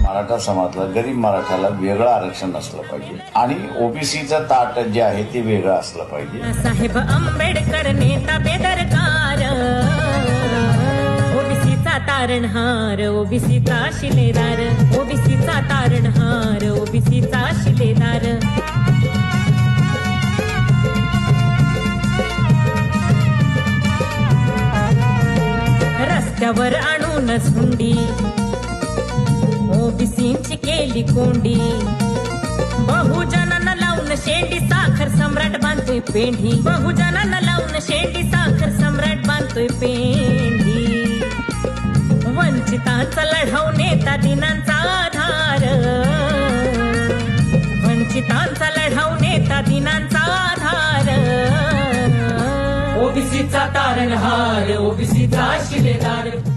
मराठा समाजाला गरीब मराठाला वेगळं आरक्षण असलं पाहिजे. आणि ओबीसीचं ताट जे आहे ते वेगळं असलं पाहिजे. साहेब आंबेडकर नेता बेदरकार. ओबीसीचा तारणहार ओबीसीचा शिलेदार. रस्त्यावर आणूनच हुंडी. ओबीसींची केली कोंडी. बहुजनांना लावून शेंडी साखर सम्राट बांधतोय पेंढी. बहुजनांना लावून शेंडी साखर सम्राट बांधतोय पेंढी. वंचितांचा लढाऊ नेता दिनांचा ओबीसीचा तारणहार ओबीसीचा शिलेदार.